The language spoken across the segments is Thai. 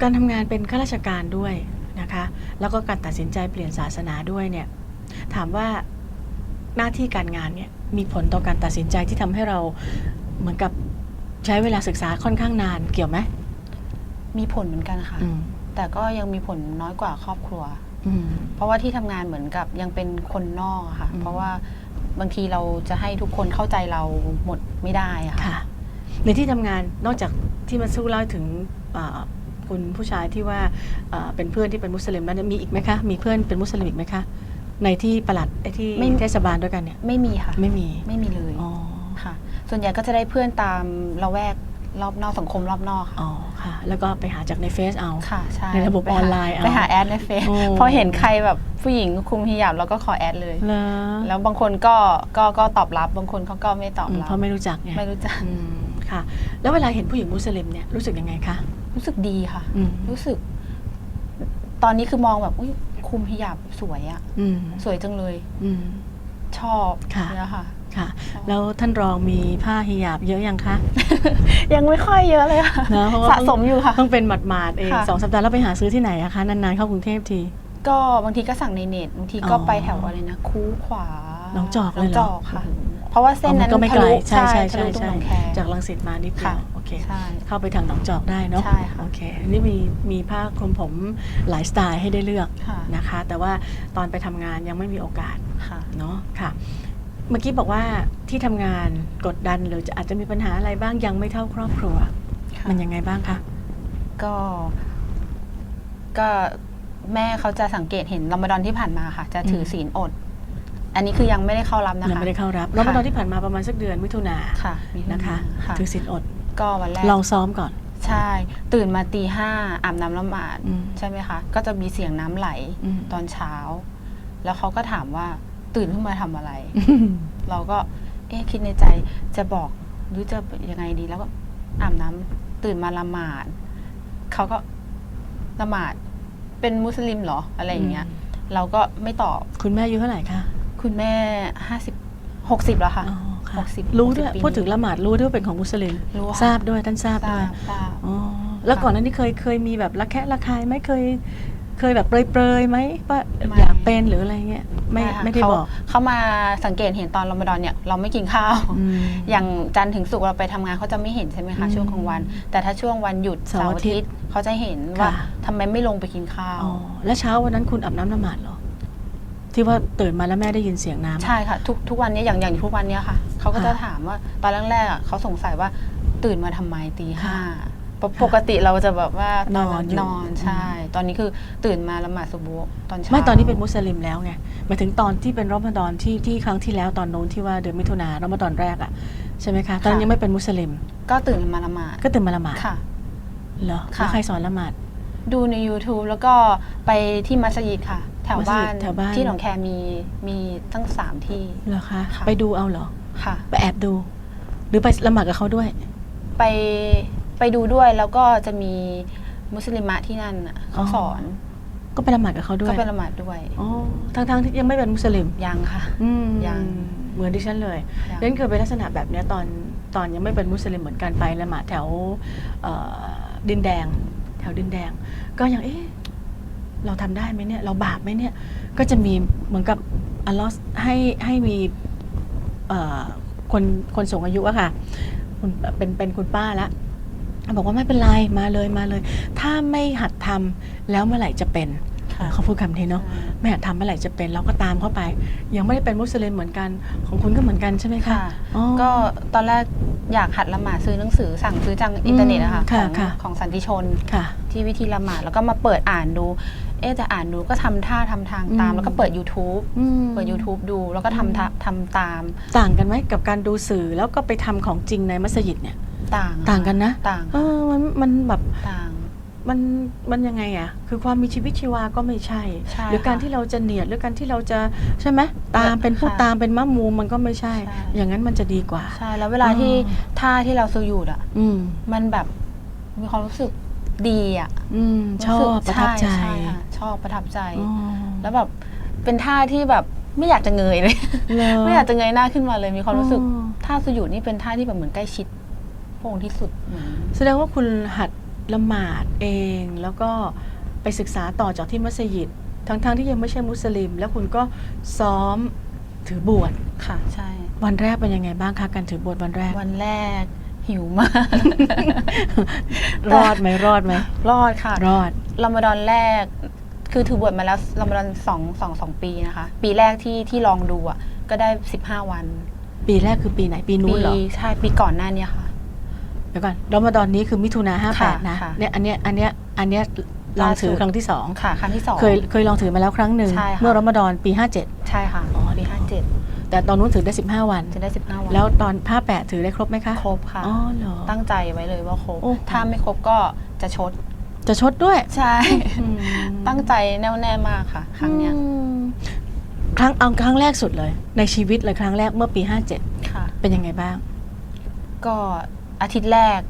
การทำงานเป็นข้าราชการด้วยนะคะ แล้วก็การตัดสินใจเปลี่ยนศาสนาด้วยเนี่ย ถามว่าหน้าที่การงานเนี่ยมีผลต่อการตัดสินใจที่ทำให้เราเหมือนกับใช้เวลาศึกษาค่อนข้างนานเกี่ยวไหมมีผลเหมือนกันค่ะ อืมแต่ก็ยังมีผลน้อยกว่าครอบครัว อืม เพราะว่าที่ทำงานเหมือนกับยังเป็นคนนอกอะค่ะ อืม เพราะว่าบางทีเราจะให้ทุกคนเข้าใจเราหมดไม่ได้อะค่ะ ค่ะ ในที่ทำงานนอกจากที่มาสู้เล่าถึงเอ่อ คุณผู้ชายที่ว่าเอ่อเป็นเพื่อนที่เป็นมุสลิมแล้วเนี่ยมีอีกไหมคะมีเพื่อนเป็นมุสลิมอีกไหมคะในที่ประหลัดไอ้ที่ไม่เทศบาลด้วยกันเนี่ยไม่มีค่ะไม่มีไม่มีเลยอ๋อค่ะ ส่วนใหญ่ก็จะได้เพื่อนตามละแวกรอบนอกสังคมรอบนอกค่ะอ๋อค่ะ แล้วก็ไปหาจากในเฟซเอาค่ะใช่ในระบบปหาออนไลน์เอาไปหาแอดในเฟซโอ้พอเห็นใครแบบผู้หญิงคุมฮิญาบเราก็ขอแอดเลยเหรอแล้วบางคนก็ก็ก็ตอบรับบางคนเขาก็ไม่ตอบอืมรับเพราะไม่รู้จักไงไม่รู้จักอืม ค่ะ แล้วเวลาเห็นผู้หญิงมุสลิมเนี่ยรู้สึกยังไงคะรู้สึกดีค่ะ อืมรู้สึก ตอนนี้คือมองแบบอุ๊ยคุมฮิญาบสวยอะอืมสวยจังเลย อืม ชอบค่ะ เนี่ยค่ะ ค่ะ แล้วท่านรองมีผ้าฮิญาบเยอะยังคะยังไม่ค่อยเยอะเลยค่ะ เนอะเพราะว่าสะสมอยู่ค่ะ เพิ่งเป็นหมาดๆเองค่ะ สองสัปดาห์แล้วไปหาซื้อที่ไหนอะคะนานๆเข้ากรุงเทพที ก็บางทีก็สั่งในเน็ตบางทีก็อ๋อ ไปแถวอะไรนะ คูขวาหนองจอกเลยเหรอหนองจอกค่ะ เพราะว่าเส้นนั้นอ๋อมัก็ไม่ไกลทะลุใช่ใช่ทะใช่ลุตรงใช่หนองแคจากลังสิตมานิดเดียวค่ะโอเคใช่เข้าไปทางหนองจอกได้เนาะใช่ค่ะโอเคอันนี่มีมีผ้าคลุมผมหลายสไตล์ให้ได้เลือกค่ะนะคะ แต่ว่าตอนไปทำงานยังไม่มีโอกาสค่ะเนาะค่ะ เมื่อกี้บอกว่าที่ทำงานกดดันหรือจะอาจจะมีปัญหาอะไรบ้างยังไม่เท่าครอบครัวค่ะมันยังไงบ้างคะก็ ก็แม่เขาจะสังเกตเห็นรอมฎอนที่ผ่านมาค่ะ จะถือศีลอด อันนี้คือยังไม่ได้เข้ารับนะคะยังไม่ได้เข้ารับค่ะแล้วเมื่อตอนที่ผ่านมาประมาณสักเดือนมิถุนาค่ะมีนะคะค่ะถือศีลอดก็วันแรกลองซ้อมก่อน ใช่ ตื่นมาตีห้าอาบน้ำละหมาดอืมใช่ไหมคะ ก็จะมีเสียงน้ำไหลอืมตอนเช้า แล้วเขาก็ถามว่าตื่นขึ้นมาทำอะไร เราก็ เอ๊ะคิดในใจจะบอกหรือจะยังไงดีแล้วก็อาบน้ำตื่นมาละหมาดเขาก็ละหมาดเป็นมุสลิมเหรออะไรอย่างเงี้ย เราก็ไม่ตอบคุณแม่อายุเท่าไหร่คะ คุณแม่ห้าสิบหกสิบแล้วค่ะ อ๋อค่ะหกสิบรู้ด้วยหกสิบปีพูดถึงละหมาดรู้ด้วยว่าเป็นของมุสลิมรู้ค่ะ ทราบด้วยท่านทราบทด้ราวยบทราบ อ๋อแล้วค่ะก่อนหน้านี้เคยเคยมีแบบระแคะระคายไหมเคย เคยแบบเปรยๆไหมว่าไม่ อยากเป็นหรืออะไรเงี้ยไม่ค่ะไม่ได้เขาบอกเขามาสังเกตเห็นตอนรอมฎอนเนี่ยเราไม่กินข้าว อืม อย่างจันทร์ถึงศุกร์เราไปทำงานเขาจะไม่เห็นใช่ไหมคะอืมช่วงกลางวัน แต่ถ้าช่วงวันหยุดเสาเสาร์ร์อาอาทิทิตตย์ย์เขาจะเห็นว่าค่ะ ทำไมไม่ลงไปกินข้าว อ๋อแล้วเช้าวันนั้นคุณอาบน้ำละหมาดเหรอ ที่ว่าตื่นมาแล้วแม่ได้ยินเสียงน้ำ ใช่ค่ะทุกทุกวันเนี้ยอย่างอย่างทุกวันเนี้ยค่ะเขาก็จะค่ะถามว่าตอนแรกๆอะเขาสงสัยว่าตื่นมาทำไมตีห้าค่ะปกปกติเราจะแบบว่าตนอนอยู่ นอนใช่ ตอนนี้คือตื่นมาละหมาดซุโบฮ์ตอนเช้าไม่ตอนนี้เป็นมุสลิมแล้วไงหมายถึงตอนที่เป็นรอมฎอนที่ที่ครั้งที่แล้วตอนโน้นที่ว่าเดือนมิถุนารอมฎอนแรกอะใช่ไหมคะตอนนั้นยังไม่เป็นมุสลิม ก็ตื่นมาละหมาดก็ตื่นมาละหมาดค่ะ เหรอค่ะ แล้วใครสอนละหมาด ดูใน YouTube แล้วก็ไปที่มัสยิดค่ะ แถวบ้านมัสยิดแถวบ้านที่หนองแคมีมีตั้งสามที่เหรอคะค่ะไปดูเอาเหรอค่ะไปแอบดู หรือไปละหมาดกับเขาด้วย ไปไปดูด้วยแล้วก็จะมีมุสลิมะที่นั่นน่ะเขาอ๋อสอน ก็ไปละหมาดกับเขาด้วยก็เป็นละหมาดด้วยอ๋อทั้งทั้งๆที่ยังไม่เป็นมุสลิมยังค่ะอืมยังเหมือนที่ฉันเลยยังนั่นเคยเป็นลักษณะแบบเนี้ยตอนตอนยังไม่เป็นมุสลิมเหมือนกันไปละหมาดแถวเอ่อดินแดง แถวดินแดง ก็ยังเอ๊ะ เราทำได้ไหมเนี่ย เราบาปไหมเนี่ย ก็จะมีเหมือนกับอัลลอฮ์ให้ให้มีเอ่อคนคนสูงอายุอะค่ะคุณเป็นเป็นคุณป้าละบอกว่าไม่เป็นไรมาเลยมาเลย ถ้าไม่หัดทำแล้วเมื่อไหร่จะเป็นค่ะเขาพูดคำนี้เนาะไม่หัดทำเมื่อไหร่จะเป็นเราก็ตามเข้าไป ยังไม่ได้เป็นมุสลิมเหมือนกันของคุณก็เหมือนกันใช่ไหมคะค่ะอ๋อก็ตอนแรก อยากหัดละหมาดซื้อหนังสือสั่งซื้อจังอินเทอร์เน็ตนะคะค่ะของค่ะ ของสันติชน ค่ะ ที่วิธีละหมาดแล้วก็มาเปิดอ่านดู เอ๊ะจะอ่านดูก็ทำท่าทำทางตาม อืม แล้วก็เปิด YouTube อืมเปิด YouTube ดูแล้วก็ทำท่าทำตามต่างกันไหมกับการดูสื่อแล้วก็ไปทำของจริงในมัสยิดเนี่ย ต่างต่างกันนะ ต่างเออมันมันแบบต่าง มันมันยังไงอะคือความมีชีวิตชีวาก็ไม่ใช่ ใช่หรือการค่ะที่เราจะเนียดหรือการที่เราจะใช่ไหมตามเป็นผู้ค่ะตามเป็นมะมูมันก็ไม่ใช่ ใช่ อย่างนั้นมันจะดีกว่า ใช่แล้วเวลาที่อ๋อท่าที่เราซูยุดอะ อืม มันแบบมีความรู้สึกดีอะอืม ชอรู้บสึกประทับใจช่ช่ค่ะชอบประทับใจ อ๋อแล้วแบบเป็นท่าที่แบบไม่อยากจะเงยเลย เหร ไม่อยากจะเงยหน้าขึ้นมาเลยมีความรู้สึกอ๋อ ท่าซูยุดนี่เป็นท่าที่แบบเหมือนใกล้ชิดพระองค์ที่สุดเหมือน แสดงว่าคุณหัด ละหมาดเอง แล้วก็ไปศึกษาต่อจากที่มัสยิด ทั้งๆที่ยังไม่ใช่มุสลิม แล้วคุณก็ซ้อมถือบวชค่ะใช่ วันแรกเป็นยังไงบ้างคะการถือบวชวันแรก วันแรกหิวมาก รอดไหมรอดไหมรอดค่ะ รอดรอมฎอนแรก คือถือบวชมาแล้วรอมฎอนสองสองสองปีนะคะ ปีแรกที่ที่ลองดูอะก็ได้สิบห้าวัน ปีแรกคือปีไหนปีนู้ปีนเหรอใช่ปีก่อนหน้าเนี้ค่ะเดี๋ยวก่อนรอมฎอนนี้คือมิถุนาห้าแปค่ะดนะค่ะ เนี่ยอันเนี้ยอันเนี้ยอันเนี้ยลองถือล่าสุดครั้งที่สองค่ะ ครั้งที่สอง เคยเคยลองถือมาแล้วครั้งหนึ่งใช่ค่ะ เมื่อรอมฎอนปี ใช่ค่ะอ๋อ ปีห้าเจ็ด57 แต่ตอนนู้นถือได้ 15 วัน จะได้สิบห้าวันแล้วตอนผ้าแปดถือได้ครบไหมคะครบค่ะ อ๋อเหรอ ตั้งใจไว้เลยว่าครบ โอ้โห ถ้าไม่ครบก็จะชด จะชดด้วยใช่ อืมตั้งใจแน่วแน่มากค่ะ ครั้งเนี้ยอืมครั้งเอาครั้งแรกสุดเลย ในชีวิตเลยครั้งแรกเมื่อปีค่ะ57เป็นยังไงบ้าง ก็ อาทิตย์แรก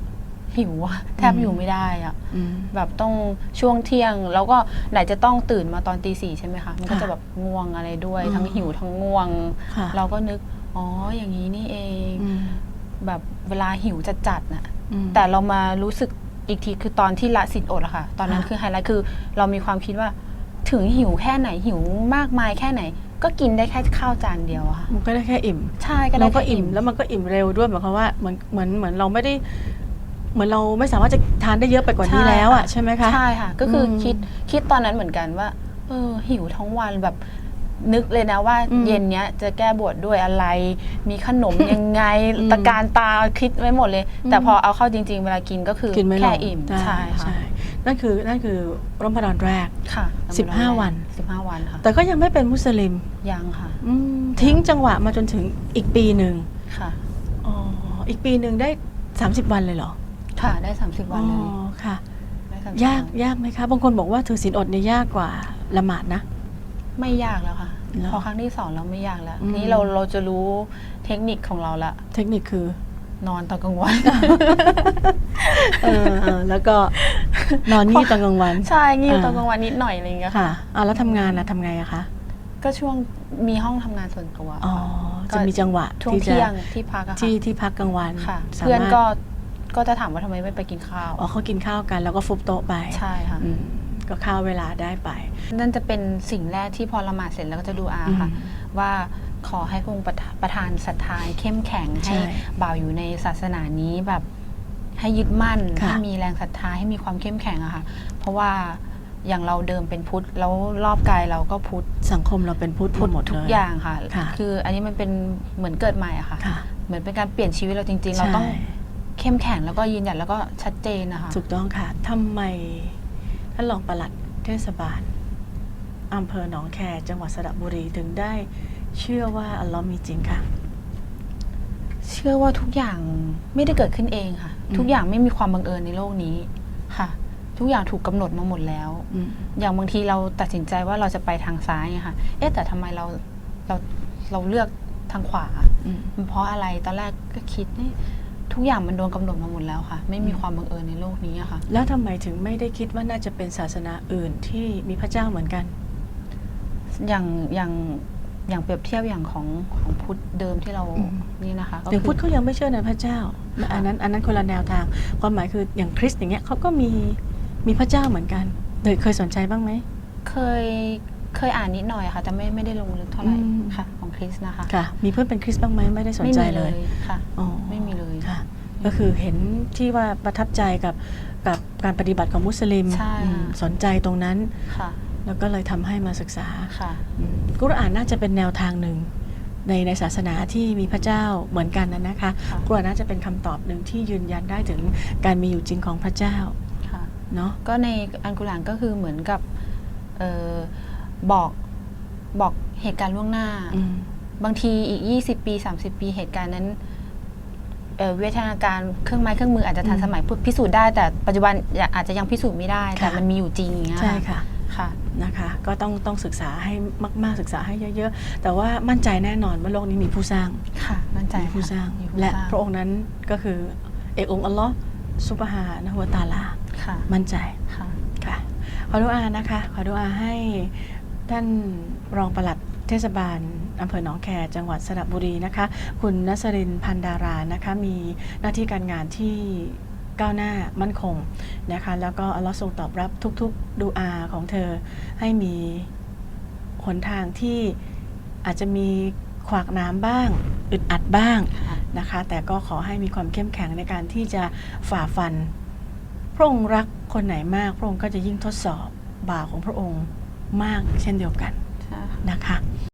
หิวอะแทบอืมอยู่ไม่ได้อะอืม แบบต้องช่วงเที่ยง แล้วก็ไหนจะต้องตื่นมาตอนตีสี่ใช่ไหมคะ มันก็ค่ะจะแบบง่วงอะไรด้วย อืม ทั้งหิวทั้งง่วง ค่ะเราก็นึก อ๋ออย่างนี้นี่เอง อืมแบบเวลาหิวจัดจัดๆน่ะ อืม แต่เรามารู้สึกอีกทีคือตอนที่ละสินอดอะค่ะ ตอนนั้นค่ะ คือไฮไลท์คือเรามีความคิดว่า ถึงหิวแค่ไหนหิวมากมายแค่ไหน ก็กินได้แค่ข้าวจานเดียวอะค่ะมันก็ได้แค่อิ่มใช่ก็ได้เราก็แค่อิ่มแล้วมันก็อิ่มเร็วด้วยหมายความว่าเหมือนเหมือนเหมือนเราไม่ได้ เหมือนเราไม่สามารถจะทานได้เยอะไปกว่านี้แล้วอะใช่ไหมคะ ใช่ค่ะ ก็คืออมคิดคิดตอนนั้นเหมือนกันว่า เออ หิวทั้งวันแบบนึกเลยนะว่า อืมเย็นเนี้ยจะแก้บวชด้วยอะไร มีขนมยังไงอืม ตะการตาคิดไว้หมดเลย แต่พอเอาเข้าจริง ๆ เวลากินก็คือกินไม่ลแค่งอิ่มใช่ใช่ค่ะ ใช่ นั่นคือนั่นคือรอมฎอนแรก ค่ะสิบห้าวัน สิบห้าวันค่ะแต่ก็ยังไม่เป็นมุสลิมยังค่ะอืมทิ้งจังหวะมาจนถึงอีกปีหนึ่งค่ะ อ๋ออีกปีหนึ่งได้ 30 วันเลยเหรอค่ะได้สามสิบวันเลยอ๋อค่ะ ได้30ยากวันยากไหมคะบางคนบอกว่าถือศีลอดเนี่ยยากกว่าละหมาดนะ ไม่ยากแล้วค่ะ เหรอพอครั้งที่สองเราไม่ยากแล้วอืม ทีนี้เราเราจะรู้เทคนิคของเราละ เทคนิคคือ นอนตอนกลางวัน เออเออแล้วก็นอนนี่ตอนกลางวัน ใช่งิ้วอ่าตอนกลางวันนิดหน่อยอะไรอย่างเงี้ยค่ะอะแล้วทำงานนะทำไงอะคะ ก็ช่วงมีห้องทำงานส่วนตัวอ๋อก็จะมีจังหวะช่วงที่จะเที่ยงที่พักอะค่ะที่ที่พักกลางวันค่ะสามารถเพื่อนก็ก็จะถามว่าทำไมไม่ไปกินข้าว อ๋อเขากินข้าวกัน แล้วก็ฟุบโต๊ะไปใช่ค่ะ อืมก็ข้าวเวลาได้ไปนั่นจะเป็นสิ่งแรกที่พอละหมาดเสร็จแล้วก็จะดูอาค่ะอืมว่า ขอให้พระองค์ประทประทานศรัทธาเข้มแข็งใช่ให้บ่าวอยู่ในศาสนานี้แบบให้ยึดมั่นค่ะให้มีแรงศรัทธาให้มีความเข้มแข็งอะค่ะ เพราะว่าอย่างเราเดิมเป็นพุทธแล้วรอบกายเราก็พุทธสังคมเราเป็นพุทธพุทธหมดทุเลกยอย่างค่ะค่ะคืออันนี้มันเป็นเหมือนเกิดใหม่อะค่ะค่ะ เหมือนเป็นการเปลี่ยนชีวิตเราจริง ๆ เราใช่ต้องเข้มแข็งแล้วก็ยืนหยัดแล้วก็ชัดเจนนะคะถูกต้องค่ะทำไมท่านรองปลัดเทศบาลอำเภอหนองแคจังหวัดสระบุรีถึงได้ เชื่อว่าอัลเลอฮ์มีจริงค่ะ เชื่อว่าทุกอย่างไม่ได้เกิดขึ้นเองค่ะอืมทุกอย่างไม่มีความบังเอิญในโลกนี้ค่ะ ทุกอย่างถูกกำหนดมาหมดแล้วอืมอย่างบางทีเราตัดสินใจว่าเราจะไปทางซ้ายอะค่ะเอ๊ะแต่ทำไมเราเราเราเลือกทางขวาอืมมันเพราะอะไรตอนแรกก็คิดนี่ทุกอย่างมันโดนกำหนดมาหมดแล้วค่ะ ไม่มีอืมความบังเอิญในโลกนี้อะค่ะ แล้วทำไมถึงไม่ได้คิดว่าน่าจะเป็นศาสนาอื่นที่มีพระเจ้าเหมือนกัน อย่างอย่าง อย่างเปรียบเทียบอย่างของของพุทธเดิมที่เราอืม นี่นะคะก็อย่างคือพุทธเขายังไม่เชื่อในพระเจ้า อันนั้นอันนั้นคนละแนวทาง ความหมายคืออย่างคริสต์อย่างเงี้ยเขาก็มีมีพระเจ้าเหมือนกันเดยเคยสนใจบ้างไหม เคยเคยอ่านนิดหน่อยค่ะ แต่ไม่ไม่ได้ลงลึกเท่าไหร่อืม ค่ะ ของคริสต์นะคะค่ะ มีเพื่อนเป็นคริสต์บ้างไหมไม่ได้สนไม่ใจมีเลยค่ะ อ๋อไม่มีเลย ค่ะ ก็คือเห็นที่ว่าประทับใจกับกับการปฏิบัติของมุสลิมใช่ อืมสนใจตรงนั้น ค่ะ แล้วก็เลยทำให้มาศึกษาค่ะอืมกุรอานน่าจะเป็นแนวทางหนึ่งในในศาสนาที่มีพระเจ้าเหมือนกันนะนะคะค่ะกุรอานน่าจะเป็นคำตอบหนึ่งที่ยืนยันได้ถึงการมีอยู่จริงของพระเจ้าค่ะเนาะก็ในอันกุรอานก็คือเหมือนกับเออบอกบอกเหตุการณ์ล่วงหน้าอืมบางทีอีก 20 ปี 30 ปีเหตุการณ์นั้นเอ่อวิทยาการเครื่องไม้เครื่องมืออาจจะทันอืมสมัยพิสูจน์ได้แต่ปัจจุบันอาจจะยังพิสูจน์ไม่ได้ แต่ค่ะมันมีอยู่จริงอย่างเงี้ยใช่ค่ะ ค่ะ นะคะก็ต้องต้องศึกษาให้มาก ๆศึกษาให้เยอะ ๆ แต่ว่ามั่นใจแน่นอนว่าโลกนี้มีผู้สร้างค่ะ มั่นใจมีผู้ค่ะสร้าง มีผู้และสร้างพระองค์นั้นก็คือเอกองค์อัลลอฮ์ซุบฮานะฮูวะตะอาลา ค่ะ มั่นใจค่ะ ค่ะ ขอดุอานะคะ ขอดุอาให้ท่านรองปลัดเทศบาลอำเภอหนองแคจังหวัดสระบุรีนะคะ คุณนัสรินทร์พันดารานะคะ มีหน้าที่การงานที่ ก้าวหน้ามั่นคงนะคะแล้วก็อัลลอฮ์ทรงตอบรับทุกๆดูอาของเธอให้มีหนทางที่อาจจะมีขวากน้ำบ้าง อึดอัดบ้างนะคะ แต่ก็ขอให้มีความเข้มแข็งในการที่จะฝ่าฟัน พระองค์รักคนไหนมาก พระองค์ก็จะยิ่งทดสอบบ่าวของพระองค์มากเช่นเดียวกันนะคะ